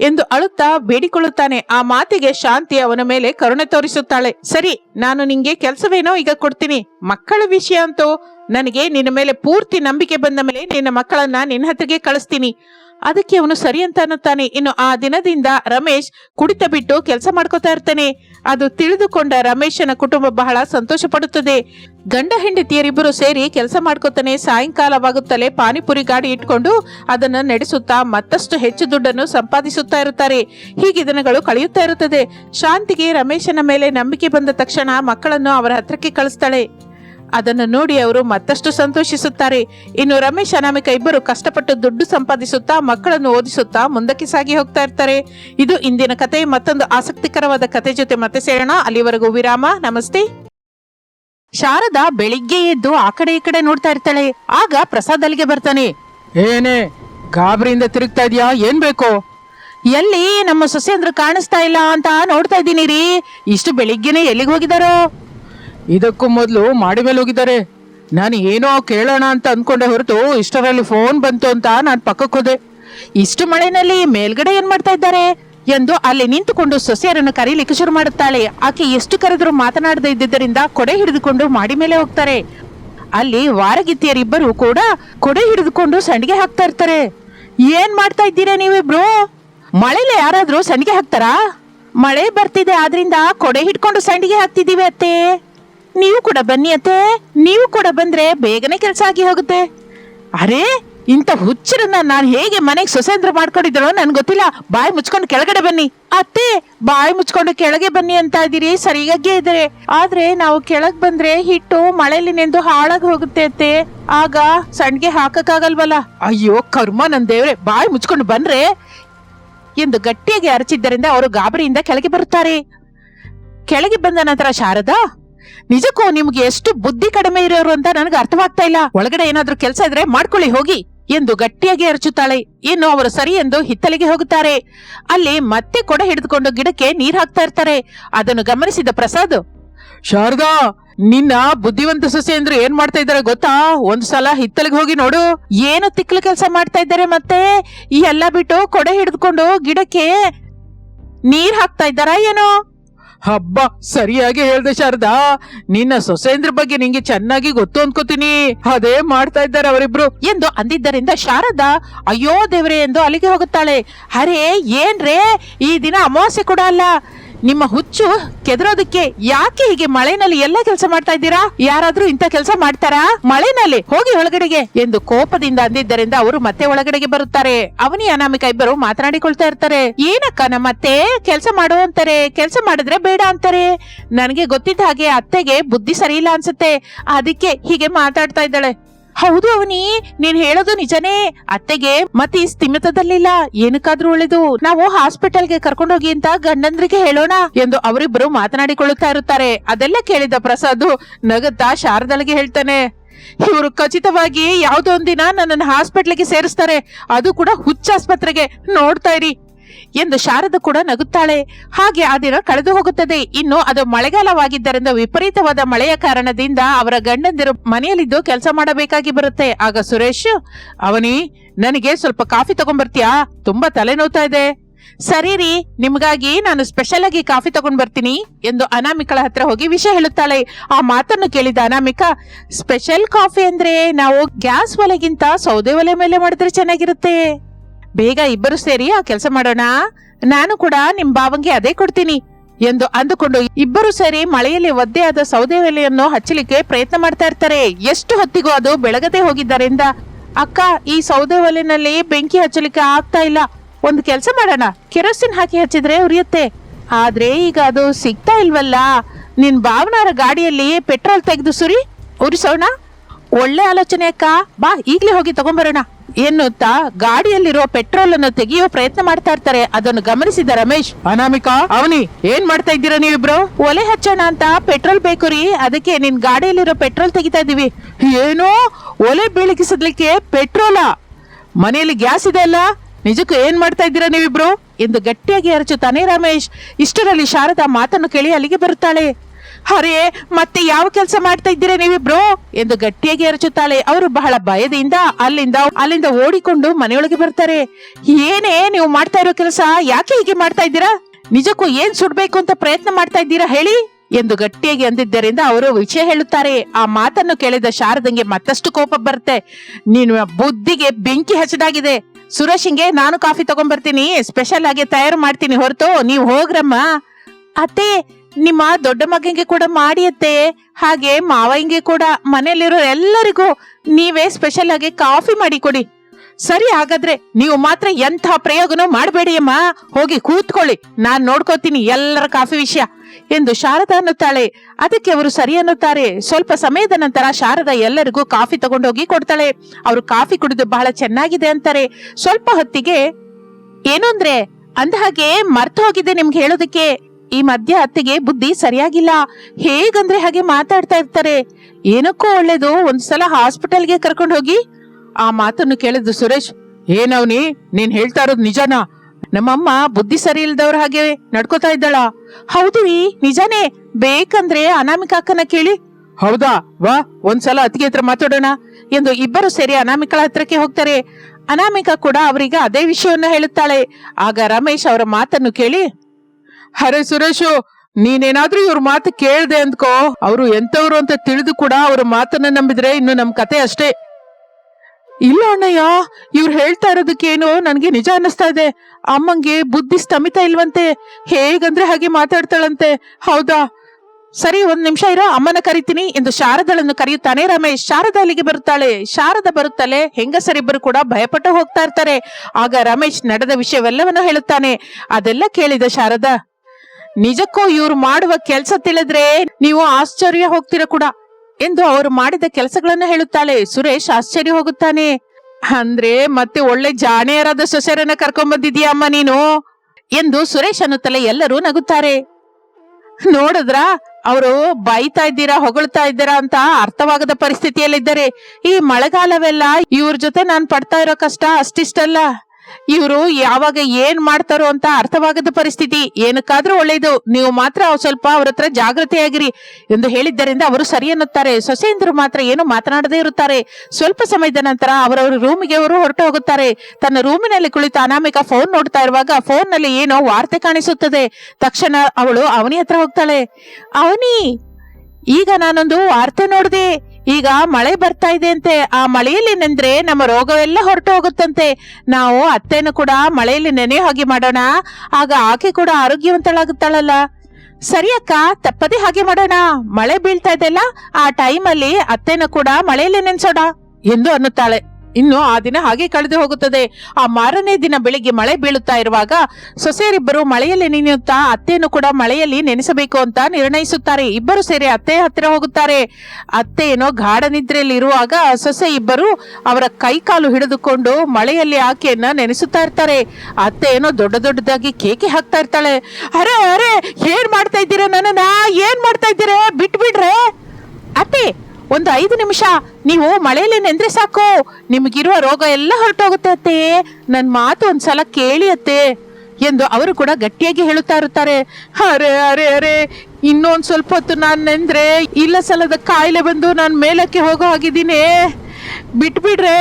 ಎಂದು ಅಳುತ್ತಾ ಬೇಡಿಕೊಳ್ಳುತ್ತಾನೆ. ಆ ಮಾತಿಗೆ ಶಾಂತಿ ಅವನ ಮೇಲೆ ಕರುಣೆ ತೋರಿಸುತ್ತಾಳೆ. ಸರಿ, ನಾನು ನಿಂಗೆ ಕೆಲಸವೇನೋ ಈಗ ಕೊಡ್ತೀನಿ. ಮಕ್ಕಳ ವಿಷಯ ಅಂತೂ ನನಗೆ ನಿನ್ನ ಮೇಲೆ ಪೂರ್ತಿ ನಂಬಿಕೆ ಬಂದ ಮೇಲೆ ನಿನ್ನ ಮಕ್ಕಳನ್ನ ನಿನ್ನ ಹತ್ತಿಗೆ ಕಳಿಸ್ತೀನಿ. ಅದಕ್ಕೆ ಅವನು ಸರಿ ಅಂತ ಅನ್ನುತ್ತಾನೆ. ಇನ್ನು ಆ ದಿನದಿಂದ ರಮೇಶ್ ಕುಡಿತ ಬಿಟ್ಟು ಕೆಲಸ ಮಾಡ್ಕೋತಾ ಇರ್ತಾನೆ. ಅದು ತಿಳಿದುಕೊಂಡ ರಮೇಶನ ಕುಟುಂಬ ಬಹಳ ಸಂತೋಷ ಪಡುತ್ತದೆ. ಗಂಡ ಹೆಂಡತಿಯರಿಬ್ಬರು ಸೇರಿ ಕೆಲಸ ಮಾಡ್ಕೋತಾನೆ ಸಾಯಂಕಾಲವಾಗುತ್ತಲೇ ಪಾನಿಪುರಿ ಗಾಡಿ ಇಟ್ಕೊಂಡು ಅದನ್ನು ನಡೆಸುತ್ತಾ ಮತ್ತಷ್ಟು ಹೆಚ್ಚು ದುಡ್ಡನ್ನು ಸಂಪಾದಿಸುತ್ತಾ ಇರುತ್ತಾರೆ. ಹೀಗೆ ದಿನಗಳು ಕಳೆಯುತ್ತಾ ಇರುತ್ತದೆ. ಶಾಂತಿಗೆ ರಮೇಶನ ಮೇಲೆ ನಂಬಿಕೆ ಬಂದ ತಕ್ಷಣ ಮಕ್ಕಳನ್ನು ಅವರ ಹತ್ರಕ್ಕೆ ಕಳಿಸ್ತಾಳೆ. ಅದನ್ನು ನೋಡಿ ಅವರು ಮತ್ತಷ್ಟು ಸಂತೋಷಿಸುತ್ತಾರೆ. ಇನ್ನು ರಮೇಶ್ ಅನಾಮಿಕ ಇಬ್ಬರು ಕಷ್ಟಪಟ್ಟು ದುಡ್ಡು ಸಂಪಾದಿಸುತ್ತಾ ಮಕ್ಕಳನ್ನು ಓದಿಸುತ್ತಾ ಮುಂದಕ್ಕೆ ಸಾಗಿ ಹೋಗ್ತಾ ಇರ್ತಾರೆ. ಇದು ಇಂದಿನ ಕತೆ. ಮತ್ತೊಂದು ಆಸಕ್ತಿಕರವಾದ ಕತೆ ಜೊತೆ ಮತ್ತೆ ಸೇರೋಣ. ಅಲ್ಲಿವರೆಗೂ ವಿರಾಮ. ನಮಸ್ತೆ. ಶಾರದಾ ಬೆಳಿಗ್ಗೆ ಎದ್ದು ಆ ಕಡೆ ಈ ಕಡೆ ನೋಡ್ತಾ ಇರ್ತಾಳೆ. ಆಗ ಪ್ರಸಾದ್ ಅಲ್ಲಿಗೆ ಬರ್ತಾನೆ. ಏನೇ ಗಾಬರಿಯಿಂದ ತಿರುಗ್ತಾ ಇದೆಯಾ? ಏನ್ ಬೇಕು? ಎಲ್ಲಿ ನಮ್ಮ ಸೊಸೆಂದ್ರು ಕಾಣಿಸ್ತಾ ಇಲ್ಲ ಅಂತ ನೋಡ್ತಾ ಇದ್ದೀನಿ ರೀ. ಇಷ್ಟು ಬೆಳಿಗ್ಗೆನೆ ಎಲ್ಲಿಗೆ ಹೋಗಿದಾರೋ? ಇದಕ್ಕೂ ಮೊದಲು ಮಾಡಿ ಮೇಲೆ ಹೋಗಿದ್ದಾರೆ. ನಾನು ಏನೋ ಕೇಳೋಣ ಅಂತ ಅಂದ್ಕೊಂಡೆ ಹೊರತು ಇಷ್ಟರಲ್ಲಿ ಫೋನ್ ಬಂತು ಅಂತ ನಾನು ಪಕ್ಕಕ್ಕೆ ಹೋದೆ. ಇಷ್ಟು ಮಳೆನಲ್ಲಿ ಮೇಲ್ಗಡೆ ಏನ್ ಮಾಡ್ತಾ ಇದ್ದಾರೆ? ಎಂದು ಅಲ್ಲಿ ನಿಂತುಕೊಂಡು ಸೊಸೆಯರನ್ನು ಕರೀಲಿಕ್ಕೆ ಶುರು ಮಾಡುತ್ತಾಳೆ. ಆಕೆ ಎಷ್ಟು ಕರೆದರೂ ಮಾತನಾಡದೇ ಇದ್ದಿದ್ದರಿಂದ ಕೊಡೆ ಹಿಡಿದುಕೊಂಡು ಮಾಡಿ ಮೇಲೆ ಹೋಗ್ತಾರೆ. ಅಲ್ಲಿ ವಾರಗಿತ್ತಿಯರಿಬ್ಬರು ಕೂಡ ಕೊಡೆ ಹಿಡಿದುಕೊಂಡು ಸಂಡಿಗೆ ಹಾಕ್ತಾ ಇರ್ತಾರೆ. ಏನ್ ಮಾಡ್ತಾ ಇದ್ದೀರಾ ನೀವಿಬ್ರು? ಮಳೆಲೆ ಯಾರಾದ್ರೂ ಸಂಡಿಗೆ ಹಾಕ್ತಾರಾ? ಮಳೆ ಬರ್ತಿದೆ, ಆದ್ರಿಂದ ಕೊಡೆ ಹಿಡ್ಕೊಂಡು ಸಂಡಿಗೆ ಹಾಕ್ತಿದ್ದೀವಿ ಅತ್ತೆ. ನೀವು ಕೂಡ ಬನ್ನಿ ಅತ್ತೆ. ನೀವು ಕೂಡ ಬಂದ್ರೆ ಬೇಗನೆ ಕೆಲಸ ಆಗಿ ಹೋಗುತ್ತೆ. ಅರೆ, ಇಂಥ ಹುಚ್ಚರನ್ನ ನಾನು ಹೇಗೆ ಮನೆಗೆ ಸೊಸೇಂದ್ರ ಮಾಡ್ಕೊಂಡಿದ್ರೋ ನನ್ಗೆ ಗೊತ್ತಿಲ್ಲ. ಬಾಯಿ ಮುಚ್ಕೊಂಡು ಕೆಳಗಡೆ ಬನ್ನಿ. ಅತ್ತೆ, ಬಾಯಿ ಮುಚ್ಕೊಂಡು ಕೆಳಗೆ ಬನ್ನಿ ಅಂತ ಇದ್ದೀರಿ. ಸರಿಯಾಗಿ ಇದ್ರೆ. ಆದ್ರೆ ನಾವು ಕೆಳಗ್ ಬಂದ್ರೆ ಹಿಟ್ಟು ಮಳೆಯಲ್ಲಿ ನೆಂದು ಹಾಳಾಗಿ ಹೋಗುತ್ತೆ ಅತ್ತೆ. ಆಗ ಸಂಡ್ಗೆ ಹಾಕಕ್ಕಾಗಲ್ವಲ್ಲ? ಅಯ್ಯೋ, ಕರ್ಮ ನನ್ ದೇವ್ರೆ. ಬಾಯಿ ಮುಚ್ಕೊಂಡು ಬಂದ್ರೆ ಎಂದು ಗಟ್ಟಿಯಾಗಿ ಅರಚಿದ್ದರಿಂದ ಅವರು ಗಾಬರಿಯಿಂದ ಕೆಳಗೆ ಬರುತ್ತಾರೆ. ಕೆಳಗೆ ಬಂದ ನಂತರ ಶಾರದಾ? ನಿಜಕ್ಕೂ ನಿಮ್ಗೆ ಎಷ್ಟು ಬುದ್ಧಿ ಕಡಿಮೆ ಇರೋರು ಅಂತ ನನಗೆ ಅರ್ಥವಾಗ್ತಾ ಇಲ್ಲ. ಒಳಗಡೆ ಏನಾದ್ರೂ ಕೆಲಸ ಇದ್ರೆ ಮಾಡ್ಕೊಳ್ಳಿ, ಹೋಗಿ ಎಂದು ಗಟ್ಟಿಯಾಗಿ ಅರಚುತ್ತಾಳೆ. ಇನ್ನು ಅವರು ಸರಿ ಎಂದು ಹಿತ್ತಲಿಗೆ ಹೋಗುತ್ತಾರೆ. ಅಲ್ಲಿ ಮತ್ತೆ ಕೊಡ ಹಿಡಿದುಕೊಂಡು ಗಿಡಕ್ಕೆ ನೀರ್ ಹಾಕ್ತಾ ಇರ್ತಾರೆ. ಅದನ್ನು ಗಮನಿಸಿದ ಪ್ರಸಾದ್, ಶಾರದಾ, ನಿನ್ನ ಬುದ್ಧಿವಂತ ಸೊಸೆ ಅಂದ್ರೆ ಏನ್ ಮಾಡ್ತಾ ಇದ್ದಾರೆ ಗೊತ್ತಾ? ಒಂದ್ ಸಲ ಹಿತ್ತಲಿಗೆ ಹೋಗಿ ನೋಡು. ಏನು ತಿಕ್ಕಲು ಕೆಲಸ ಮಾಡ್ತಾ ಇದ್ದಾರೆ ಮತ್ತೆ? ಈ ಎಲ್ಲ ಬಿಟ್ಟು ಕೊಡೆ ಹಿಡಿದುಕೊಂಡು ಗಿಡಕ್ಕೆ ನೀರ್ ಹಾಕ್ತಾ ಇದ್ದಾರಾ ಏನೋ? ಹಬ್ಬ ಸರಿಯಾಗಿ ಹೇಳ್ದೆ ಶಾರದಾ, ನಿನ್ನ ಸೊಸೆಂದ್ರ ಬಗ್ಗೆ ನಿಂಗೆ ಚೆನ್ನಾಗಿ ಗೊತ್ತು ಅನ್ಕೋತೀನಿ. ಅದೇ ಮಾಡ್ತಾ ಇದ್ದಾರೆ ಅವರಿಬ್ರು. ಎಂದು ಅಂದಿದ್ದರಿಂದ ಶಾರದಾ, ಅಯ್ಯೋ ದೇವ್ರೆ ಎಂದು ಅಲ್ಲಿಗೆ ಹೋಗುತ್ತಾಳೆ. ಅರೇ, ಏನ್ರೇ? ಈ ದಿನ ಅಮಾವಾಸ್ಯೆ ಕೂಡ ಅಲ್ಲ. ನಿಮ್ಮ ಹುಚ್ಚು ಕೆದರೋದಕ್ಕೆ ಯಾಕೆ ಹೀಗೆ ಮಳೆನಲ್ಲಿ ಎಲ್ಲ ಕೆಲಸ ಮಾಡ್ತಾ ಇದ್ದೀರಾ? ಯಾರಾದ್ರೂ ಇಂಥ ಕೆಲಸ ಮಾಡ್ತಾರಾ? ಮಳೆನಲ್ಲಿ ಹೋಗಿ ಒಳಗಡೆಗೆ ಎಂದು ಕೋಪದಿಂದ ಅಂದಿದ್ದರಿಂದ ಅವರು ಮತ್ತೆ ಒಳಗಡೆಗೆ ಬರುತ್ತಾರೆ. ಅವನಿ ಅನಾಮಿಕ ಇಬ್ಬರು ಮಾತನಾಡಿಕೊಳ್ತಾ ಇರ್ತಾರೆ. ಏನಕ್ಕ ನಮ್ಮ ಅತ್ತೆ ಕೆಲಸ ಮಾಡು ಅಂತಾರೆ, ಕೆಲಸ ಮಾಡಿದ್ರೆ ಬೇಡ ಅಂತಾರೆ. ನನಗೆ ಗೊತ್ತಿದ್ದ ಹಾಗೆ ಅತ್ತೆಗೆ ಬುದ್ಧಿ ಸರಿ ಇಲ್ಲ ಅನ್ಸುತ್ತೆ. ಅದಕ್ಕೆ ಹೀಗೆ ಮಾತಾಡ್ತಾ ಇದ್ದಾಳೆ. ಹೌದು ಅವನಿ, ನೀನ್ ಹೇಳೋದು ನಿಜನೇ. ಅತ್ತೆಗೆ ಮತಿ ಸ್ಥಿಮಿತದಲ್ಲಿಲ್ಲ. ಏನಕ್ಕಾದ್ರೂ ಒಳ್ಳೇದು. ನಾವು ಹಾಸ್ಪಿಟಲ್ಗೆ ಕರ್ಕೊಂಡೋಗಿ ಅಂತ ಗಂಡಂದ್ರಿಗೆ ಹೇಳೋಣ ಎಂದು ಅವರಿಬ್ಬರು ಮಾತನಾಡಿಕೊಳ್ಳುತ್ತಾ ಇರುತ್ತಾರೆ. ಅದೆಲ್ಲ ಕೇಳಿದ ಪ್ರಸಾದ್ ನಗುತ್ತಾ ಶಾರದಳಿಗೆ ಹೇಳ್ತಾನೆ, ಇವರು ಖಚಿತವಾಗಿ ಯಾವುದೋ ಒಂದಿನ ನನ್ನನ್ನು ಹಾಸ್ಪಿಟ್ಲಿಗೆ ಸೇರಿಸ್ತಾರೆ. ಅದು ಕೂಡ ಹುಚ್ಚಾಸ್ಪತ್ರೆಗೆ. ನೋಡ್ತಾ ಇರಿ. ಎಂದು ಶಾರದ ಕೂಡ ನಗುತ್ತಾಳೆ. ಹಾಗೆ ಆ ದಿನ ಕಳೆದು ಹೋಗುತ್ತದೆ. ಇನ್ನು ಅದು ಮಳೆಗಾಲವಾಗಿದ್ದರಿಂದ ವಿಪರೀತವಾದ ಮಳೆಯ ಕಾರಣದಿಂದ ಅವರ ಗಂಡಂದಿರು ಮನೆಯಲ್ಲಿದ್ದು ಕೆಲಸ ಮಾಡಬೇಕಾಗಿ ಬರುತ್ತೆ. ಆಗ ಸುರೇಶ್, ಅವನಿ, ನನಗೆ ಸ್ವಲ್ಪ ಕಾಫಿ ತಗೊಂಡ್ಬರ್ತೀಯಾ ತುಂಬಾ ತಲೆನೋವ್ತಾ ಇದೆ. ಸರಿ ರೀ, ನಿಮ್ಗಾಗಿ ನಾನು ಸ್ಪೆಷಲ್ ಆಗಿ ಕಾಫಿ ತಗೊಂಡ್ ಬರ್ತೀನಿ ಎಂದು ಅನಾಮಿಕಳ ಹತ್ರ ಹೋಗಿ ವಿಷಯ ಹೇಳುತ್ತಾಳೆ. ಆ ಮಾತನ್ನು ಕೇಳಿದ ಅನಾಮಿಕಾ ಸ್ಪೆಷಲ್ ಕಾಫಿ ಅಂದ್ರೆ ನಾವು ಗ್ಯಾಸ್ ಒಲೆಗಿಂತ ಸೌದೆ ಒಲೆ ಮೇಲೆ ಮಾಡಿದ್ರೆ ಚೆನ್ನಾಗಿರುತ್ತೆ. ಬೇಗ ಇಬ್ಬರು ಸೇರಿ ಆ ಕೆಲಸ ಮಾಡೋಣ. ನಾನು ಕೂಡ ನಿಮ್ ಬಾವಂಗೆ ಅದೇ ಕೊಡ್ತೀನಿ ಎಂದು ಅಂದುಕೊಂಡು ಇಬ್ಬರು ಸೇರಿ ಮಳೆಯಲ್ಲಿ ಒದ್ದೆಯಾದ ಸೌದೆ ಒಲೆಯನ್ನು ಹಚ್ಚಲಿಕ್ಕೆ ಪ್ರಯತ್ನ ಮಾಡ್ತಾ ಇರ್ತಾರೆ. ಎಷ್ಟು ಹೊತ್ತಿಗೂ ಅದು ಬೆಳಗದೆ ಹೋಗಿದ್ದರಿಂದ ಅಕ್ಕ, ಈ ಸೌದೆ ಒಲೆನಲ್ಲಿ ಬೆಂಕಿ ಹಚ್ಚಲಿಕ್ಕೆ ಆಗ್ತಾ ಇಲ್ಲ. ಒಂದು ಕೆಲಸ ಮಾಡೋಣ. ಕೆರೋಸಿನ್ ಹಾಕಿ ಹಚ್ಚಿದ್ರೆ ಉರಿಯುತ್ತೆ. ಆದ್ರೆ ಈಗ ಅದು ಸಿಗ್ತಾ ಇಲ್ವಲ್ಲ. ನಿನ್ ಭಾವನಾರ ಗಾಡಿಯಲ್ಲಿ ಪೆಟ್ರೋಲ್ ತೆಗೆದು ಸುರಿ, ಉರಿಸೋಣ. ಒಳ್ಳೆ ಆಲೋಚನೆ ಅಕ್ಕ. ಬಾ, ಈಗ್ಲೇ ಹೋಗಿ ತಗೊಂಬರೋಣ. ಎನ್ನುತ್ತಾ ಗಾಡಿಯಲ್ಲಿರುವ ಪೆಟ್ರೋಲ್ ಅನ್ನು ತೆಗೆಯುವ ಪ್ರಯತ್ನ ಮಾಡ್ತಾ ಇರ್ತಾರೆ. ಅದನ್ನು ಗಮನಿಸಿದ ರಮೇಶ್ ಅನಾಮಿಕಾ ಅವನಿ ಏನ್ ಮಾಡ್ತಾ ಇದ್ದೀರಾ ನೀವಿಬ್ರು? ಒಲೆ ಹಚ್ಚೋಣ ಅಂತ ಪೆಟ್ರೋಲ್ ಬೇಕು ರೀ ಅದಕ್ಕೆ ನಿನ್ ಗಾಡಿಯಲ್ಲಿರೋ ಪೆಟ್ರೋಲ್ ತೆಗಿತಾ ಇದೀವಿ ಏನು ಒಲೆ ಬೆಳಗಿಸಲಿಕ್ಕೆ ಪೆಟ್ರೋಲ. ಮನೆಯಲ್ಲಿ ಗ್ಯಾಸ್ ಇದೆ ಅಲ್ಲ ನಿಜಕ್ಕೂ ಏನ್ ಮಾಡ್ತಾ ಇದ್ದೀರಾ ನೀವಿಬ್ರು? ಎಂದು ಗಟ್ಟಿಯಾಗಿ ಅರಚುತ್ತಾನೆ ರಮೇಶ್. ಇಷ್ಟರಲ್ಲಿ ಶಾರದಾ ಮಾತನ್ನು ಕೇಳಿ ಅಲ್ಲಿಗೆ ಬರುತ್ತಾಳೆ. ಅರೆ ಮತ್ತೆ ಯಾವ ಕೆಲಸ ಮಾಡ್ತಾ ಇದ್ದೀರಾ ನೀವಿಬ್ರು? ಎಂದು ಗಟ್ಟಿಯಾಗಿ ಅರಚುತ್ತಾಳೆ. ಅವರು ಬಹಳ ಭಯದಿಂದ ಅಲ್ಲಿಂದ ಅಲ್ಲಿಂದ ಓಡಿಕೊಂಡು ಮನೆಯೊಳಗೆ ಬರ್ತಾರೆ. ಏನೇ, ನೀವು ಮಾಡ್ತಾ ಇರೋ ಕೆಲಸ ಯಾಕೆ ಹೀಗೆ ಮಾಡ್ತಾ ಇದ್ದೀರಾ? ನಿಜಕ್ಕೂ ಏನ್ ಸುಡ್ಬೇಕು ಅಂತ ಪ್ರಯತ್ನ ಮಾಡ್ತಾ ಇದ್ದೀರಾ ಹೇಳಿ? ಎಂದು ಗಟ್ಟಿಯಾಗಿ ಅಂದಿದ್ದರಿಂದ ಅವರು ವಿಷಯ ಹೇಳುತ್ತಾರೆ. ಆ ಮಾತನ್ನು ಕೇಳಿದ ಶಾರದಂಗೆ ಮತ್ತಷ್ಟು ಕೋಪ ಬರುತ್ತೆ. ನೀನು ಬುದ್ಧಿಗೆ ಬೆಂಕಿ ಹಚ್ಚದಾಗಿದೆ. ಸುರೇಶಿಂಗೆ, ನಾನು ಕಾಫಿ ತಗೊಂಡ್ಬರ್ತೀನಿ ಸ್ಪೆಷಲ್ ಆಗಿ ತಯಾರು ಮಾಡ್ತೀನಿ ಹೊರತು, ನೀವು ಹೋಗ್ರಮ್ಮ. ಅತ್ತೆ ನಿಮ್ಮ ದೊಡ್ಡ ಮಗಂಗೆ ಕೂಡ ಮಾಡಿ ಅತ್ತೆ ಹಾಗೆ ಮಾವಯ್ಯಂಗೆ ಕೂಡ ಮನೆಯಲ್ಲಿರೋ ಎಲ್ಲರಿಗೂ ನೀವೇ ಸ್ಪೆಷಲ್ ಆಗಿ ಕಾಫಿ ಮಾಡಿ ಕೊಡಿ. ಸರಿ ಹಾಗಾದ್ರೆ ನೀವು ಮಾತ್ರ ಎಂಥ ಪ್ರಯೋಗನೂ ಮಾಡಬೇಡಿ ಅಮ್ಮ. ಹೋಗಿ ಕೂತ್ಕೊಳ್ಳಿ. ನಾನ್ ನೋಡ್ಕೋತೀನಿ ಎಲ್ಲರ ಕಾಫಿ ವಿಷಯ. ಎಂದು ಶಾರದಾ ಅನ್ನುತ್ತಾಳೆ. ಅದಕ್ಕೆ ಅವರು ಸರಿ ಅನ್ನುತ್ತಾರೆ. ಸ್ವಲ್ಪ ಸಮಯದ ನಂತರ ಶಾರದಾ ಎಲ್ಲರಿಗೂ ಕಾಫಿ ತಗೊಂಡೋಗಿ ಕೊಡ್ತಾಳೆ. ಅವರು ಕಾಫಿ ಕುಡಿದು ಬಹಳ ಚೆನ್ನಾಗಿದೆ ಅಂತಾರೆ. ಸ್ವಲ್ಪ ಹೊತ್ತಿಗೆ, ಏನು ಅಂದ್ರೆ? ಅಂದಹಾಗೆ ಮರ್ತು ಹೋಗಿದೆ ನಿಮ್ಗೆ ಹೇಳೋದಕ್ಕೆ. ಈ ಮಧ್ಯ ಅತ್ತೆಗೆ ಬುದ್ಧಿ ಸರಿಯಾಗಿಲ್ಲ. ಹೇಗಂದ್ರೆ ಹಾಗೆ ಮಾತಾಡ್ತಾ ಇರ್ತಾರೆ. ಏನಕ್ಕೂ ಒಳ್ಳೇದು, ಒಂದ್ಸಲ ಹಾಸ್ಪಿಟಲ್ಗೆ ಕರ್ಕೊಂಡು ಹೋಗಿ. ಆ ಮಾತನ್ನು ಕೇಳಿದ್ದು ಸುರೇಶ್ ಏನವ್ನಿ ನೀನ್ ಹೇಳ್ತಾ ಇರೋದು ನಿಜನಾ? ನಮ್ಮಮ್ಮ ಬುದ್ಧಿ ಸರಿ ಇಲ್ದವ್ರ ಹಾಗೆ ನಡ್ಕೋತಾ ಇದ್ದಾಳ. ಹೌದು ನಿಜಾನೇ. ಬೇಕಂದ್ರೆ ಅನಾಮಿಕ ಕೇಳಿ. ಹೌದಾ? ವಾ, ಒಂದ್ಸಲ ಅತ್ತಿಗೆ ಹತ್ರ ಮಾತಾಡೋಣ. ಎಂದು ಇಬ್ಬರು ಸೇರಿ ಅನಾಮಿಕಳ ಹತ್ರಕ್ಕೆ ಹೋಗ್ತಾರೆ. ಅನಾಮಿಕ ಕೂಡ ಅವರಿಗೆ ಅದೇ ವಿಷಯವನ್ನ ಹೇಳುತ್ತಾಳೆ. ಆಗ ರಮೇಶ್ ಅವರ ಮಾತನ್ನು ಕೇಳಿ ಅರೆ ಸುರೇಶು, ನೀನೇನಾದ್ರೂ ಇವ್ರ ಮಾತು ಕೇಳ್ದೆ ಅಂದ್ಕೋ. ಅವರು ಎಂತವ್ರು ಅಂತ ತಿಳಿದು ಕೂಡ ಅವ್ರ ಮಾತನ್ನ ನಂಬಿದ್ರೆ ಇನ್ನು ನಮ್ ಕತೆ ಅಷ್ಟೇ. ಇಲ್ಲ ಅಣ್ಣಯ್ಯ, ಇವ್ರು ಹೇಳ್ತಾ ಇರೋದಕ್ಕೇನು ನನ್ಗೆ ನಿಜ ಅನ್ನಿಸ್ತಾ ಇದೆ. ಅಮ್ಮಂಗೆ ಬುದ್ಧಿ ಸ್ಥಮಿತ ಇಲ್ವಂತೆ, ಹೇಗಂದ್ರೆ ಹಾಗೆ ಮಾತಾಡ್ತಾಳಂತೆ. ಹೌದಾ? ಸರಿ, ಒಂದ್ ನಿಮಿಷ ಇರೋ, ಅಮ್ಮನ ಕರಿತೀನಿ. ಎಂದು ಶಾರದಳನ್ನು ಕರೆಯುತ್ತಾನೆ ರಮೇಶ್. ಶಾರದ ಅಲ್ಲಿಗೆ ಬರುತ್ತಾಳೆ. ಶಾರದ ಬರುತ್ತಲೇ, ಹೆಂಗಸರಿಬ್ಬರು ಕೂಡ ಭಯಪಟ್ಟು ಹೋಗ್ತಾ ಇರ್ತಾರೆ. ಆಗ ರಮೇಶ್ ನಡೆದ ವಿಷಯವೆಲ್ಲವನ್ನು ಹೇಳುತ್ತಾನೆ. ಅದೆಲ್ಲ ಕೇಳಿದ ಶಾರದಾ. ನಿಜಕ್ಕೂ ಇವ್ರು ಮಾಡುವ ಕೆಲಸ ತಿಳಿದ್ರೆ ನೀವು ಆಶ್ಚರ್ಯ ಹೋಗ್ತೀರ ಕೂಡ. ಎಂದು ಅವರು ಮಾಡಿದ ಕೆಲಸಗಳನ್ನು ಹೇಳುತ್ತಾಳೆ. ಸುರೇಶ್ ಆಶ್ಚರ್ಯ ಹೋಗುತ್ತಾನೆ. ಅಂದ್ರೆ ಮತ್ತೆ ಒಳ್ಳೆ ಜಾಣೆಯರಾದ ಸೊಸೆರನ್ನ ಕರ್ಕೊಂಡ್ ಬಂದಿದೀಯ ಅಮ್ಮ ನೀನು? ಎಂದು ಸುರೇಶ್ ಅನ್ನುತ್ತಲೇ ಎಲ್ಲರೂ ನಗುತ್ತಾರೆ. ನೋಡಿದ್ರ? ಅವರು ಬೈತಾ ಇದ್ದೀರಾ, ಹೊಗಳ್ತಾ ಇದ್ದೀರಾ ಅಂತ ಅರ್ಥವಾಗದ ಪರಿಸ್ಥಿತಿಯಲ್ಲಿದ್ದಾರೆ. ಈ ಮಳೆಗಾಲವೆಲ್ಲ ಇವ್ರ ಜೊತೆ ನಾನ್ ಪಡ್ತಾ ಇರೋ ಕಷ್ಟ ಅಷ್ಟಿಷ್ಟಲ್ಲ. ಇವರು ಯಾವಾಗ ಏನ್ ಮಾಡ್ತಾರೋ ಅಂತ ಅರ್ಥವಾಗದ ಪರಿಸ್ಥಿತಿ. ಏನಕ್ಕಾದ್ರೂ ಒಳ್ಳೇದು. ನೀವು ಮಾತ್ರ ಸ್ವಲ್ಪ ಅವ್ರ ಹತ್ರ ಜಾಗೃತಿಯಾಗಿರಿ ಎಂದು ಹೇಳಿದ್ದರಿಂದ ಅವರು ಸರಿ ಅನ್ನುತ್ತಾರೆ. ಸೊಸೆಯಂದರು ಮಾತ್ರ ಏನು ಮಾತನಾಡದೇ ಇರುತ್ತಾರೆ. ಸ್ವಲ್ಪ ಸಮಯದ ನಂತರ ಅವರವರ ರೂಮಿಗೆ ಅವರು ಹೊರಟು ಹೋಗುತ್ತಾರೆ. ತನ್ನ ರೂಮಿನಲ್ಲಿ ಕುಳಿತ ಅನಾಮಿಕ ಫೋನ್ ನೋಡ್ತಾ ಇರುವಾಗ ಫೋನ್ನಲ್ಲಿ ಏನೋ ವಾರ್ತೆ ಕಾಣಿಸುತ್ತದೆ. ತಕ್ಷಣ ಅವಳು ಅವನಿ ಹತ್ರ ಹೋಗ್ತಾಳೆ. ಅವನಿ, ಈಗ ನಾನೊಂದು ವಾರ್ತೆ ನೋಡಿದೆ. ಈಗ ಮಳೆ ಬರ್ತಾ ಇದೆ ಅಂತೆ. ಆ ಮಳೆಯಲ್ಲಿ ನೆಂದ್ರೆ ನಮ್ಮ ರೋಗವೆಲ್ಲ ಹೊರಟು ಹೋಗುತ್ತಂತೆ ನಾವು ಅತ್ತೆನು ಕೂಡ ಮಳೆಯಲ್ಲಿ ನೆನೆ ಹಾಗೆ ಮಾಡೋಣ. ಆಗ ಆಕೆ ಕೂಡ ಆರೋಗ್ಯವಂತಳಾಗುತ್ತಾಳಲ್ಲ. ಸರಿ ಅಕ್ಕ, ತಪ್ಪದೆ ಹಾಗೆ ಮಾಡೋಣ. ಮಳೆ ಬೀಳ್ತಾ ಇದೆಲ್ಲ ಆ ಟೈಮಲ್ಲಿ ಅತ್ತೆನ ಕೂಡ ಮಳೆಯಲ್ಲಿ ನೆನ್ಸೋಣ ಎಂದು ಅನ್ನುತ್ತಾಳೆ. ಇನ್ನು ಆ ದಿನ ಹಾಗೆ ಕಳೆದು ಹೋಗುತ್ತದೆ. ಆ ಮಾರನೇ ದಿನ ಬೆಳಿಗ್ಗೆ ಮಳೆ ಬೀಳುತ್ತಾ ಇರುವಾಗ ಸೊಸೆಯರಿಬ್ಬರು ಮಳೆಯಲ್ಲಿ ನೆನೆಯುತ್ತಾ ಅತ್ತೆಯನ್ನು ಕೂಡ ಮಳೆಯಲ್ಲಿ ನೆನೆಸಬೇಕು ಅಂತ ನಿರ್ಣಯಿಸುತ್ತಾರೆ. ಇಬ್ಬರು ಸೇರಿ ಅತ್ತೆ ಹತ್ತಿರ ಹೋಗುತ್ತಾರೆ. ಅತ್ತೆ ಏನೋ ಗಾಢ ನಿದ್ರೆಯಲ್ಲಿ ಇರುವಾಗ ಸೊಸೆ ಇಬ್ಬರು ಅವರ ಕೈಕಾಲು ಹಿಡಿದುಕೊಂಡು ಮಳೆಯಲ್ಲಿ ಆಕೆಯನ್ನ ನೆನೆಸುತ್ತಾ ಇರ್ತಾರೆ. ಅತ್ತೆ ಏನೋ ದೊಡ್ಡ ದೊಡ್ಡದಾಗಿ ಕೇಕೆ ಹಾಕ್ತಾ ಇರ್ತಾಳೆ. ಅರೆ ಅರೆ, ಏನ್ ಮಾಡ್ತಾ ಇದ್ದೀರಾ ನನ್ನನ್ನ? ಏನ್ ಮಾಡ್ತಾ ಇದ್ದೀರಾ? ಬಿಟ್ಬಿಡ್ರೆ? ಅತ್ತೆ ಒಂದು ಐದು ನಿಮಿಷ. ನೀವು ಮಳೆಯಲ್ಲಿ ನೆಂದ್ರೆ ಸಾಕು. ನಿಮಗಿರುವ ರೋಗ ಎಲ್ಲ ಹೊರಟೋಗುತ್ತೆ ಅತ್ತೆ. ನನ್ನ ಮಾತು ಒಂದ್ಸಲ ಕೇಳಿ ಅತ್ತೆ ಎಂದು ಅವರು ಕೂಡ ಗಟ್ಟಿಯಾಗಿ ಹೇಳುತ್ತಾ ಇರುತ್ತಾರೆ. ಅರೆ ಅರೆ ಅರೆ, ಇನ್ನೊಂದು ಸ್ವಲ್ಪ ಹೊತ್ತು ನಾನು ನೆಂದ್ರೆ ಇಲ್ಲ ಸಲದ ಕಾಯಿಲೆ ಬಂದು ನಾನು ಮೇಲಕ್ಕೆ ಹೋಗೋ ಹಾಗಿದ್ದೀನಿ. ಬಿಟ್ಬಿಡ್ರೆ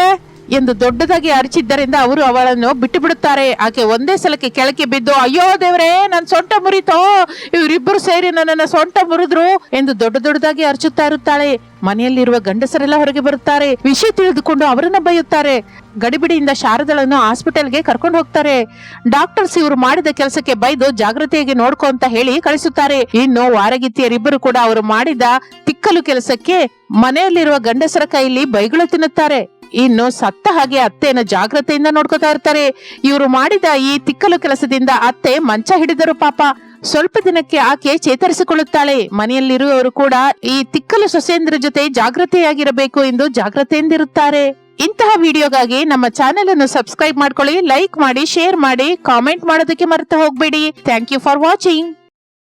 ಎಂದು ದೊಡ್ಡದಾಗಿ ಅರಚಿದ್ದರಿಂದ ಅವರು ಅವಳನ್ನು ಬಿಟ್ಟು ಬಿಡುತ್ತಾರೆ ಆಕೆ ಒಂದೇ ಸಲಕ್ಕೆ ಕೆಳಕ್ಕೆ ಬಿದ್ದು, ಅಯ್ಯೋ ದೇವರೇ ನನ್ನ ಸೊಂಟ ಮುರಿತೋ? ಇವರಿಬ್ಬರು ಸೇರಿ ನನ್ನನ್ನ ಸೊಂಟ ಮುರಿದ್ರು? ಎಂದು ದೊಡ್ಡ ದೊಡ್ಡದಾಗಿ ಅರಚುತ್ತಾ ಇರುತ್ತಾಳೆ. ಮನೆಯಲ್ಲಿರುವ ಗಂಡಸರೆಲ್ಲ ಹೊರಗೆ ಬರುತ್ತಾರೆ. ವಿಷಯ ತಿಳಿದುಕೊಂಡು ಅವರನ್ನ ಬೈಯುತ್ತಾರೆ. ಗಡಿಬಿಡಿಯಿಂದ ಶಾರದಳನ್ನು ಹಾಸ್ಪಿಟಲ್ಗೆ ಕರ್ಕೊಂಡು ಹೋಗ್ತಾರೆ. ಡಾಕ್ಟರ್ಸ್ ಇವರು ಮಾಡಿದ ಕೆಲಸಕ್ಕೆ ಬೈದು ಜಾಗೃತಿಯಾಗಿ ನೋಡ್ಕೋ ಅಂತ ಹೇಳಿ ಕಳಿಸುತ್ತಾರೆ. ಇನ್ನು ವಾರಗಿತ್ತಿಯರಿಬ್ಬರು ಕೂಡ ಅವರು ಮಾಡಿದ ತಿಕ್ಕಲು ಕೆಲಸಕ್ಕೆ ಮನೆಯಲ್ಲಿರುವ ಗಂಡಸರ ಕೈಯಲ್ಲಿ ಬೈಗಳು ತಿನ್ನುತ್ತಾರೆ. ಇನ್ನು ಸತ್ತ ಹಾಗೆ ಅತ್ತೆಯನ್ನು ಜಾಗ್ರತೆಯಿಂದ ನೋಡ್ಕೋತಾ ಇರ್ತಾರೆ. ಇವರು ಮಾಡಿದ ಈ ತಿಕ್ಕಲು ಕೆಲಸದಿಂದ ಅತ್ತೆ ಮಂಚ ಹಿಡಿದರು ಪಾಪ. ಸ್ವಲ್ಪ ದಿನಕ್ಕೆ ಆಕೆ ಚೇತರಿಸಿಕೊಳ್ಳುತ್ತಾಳೆ. ಮನೆಯಲ್ಲಿರುವವರು ಕೂಡ ಈ ತಿಕ್ಕಲು ಸೊಸೆಯಂದ್ರ ಜೊತೆ ಜಾಗ್ರತೆಯಾಗಿರಬೇಕು ಎಂದು ಜಾಗ್ರತೆಯಿಂದಿರುತ್ತಾರೆ. ಇಂತಹ ವಿಡಿಯೋಗಾಗಿ ನಮ್ಮ ಚಾನೆಲ್ ಅನ್ನು ಸಬ್ಸ್ಕ್ರೈಬ್ ಮಾಡ್ಕೊಳ್ಳಿ, ಲೈಕ್ ಮಾಡಿ, ಶೇರ್ ಮಾಡಿ, ಕಾಮೆಂಟ್ ಮಾಡೋದಕ್ಕೆ ಮರೆತು ಹೋಗ್ಬೇಡಿ. Thank you for watching.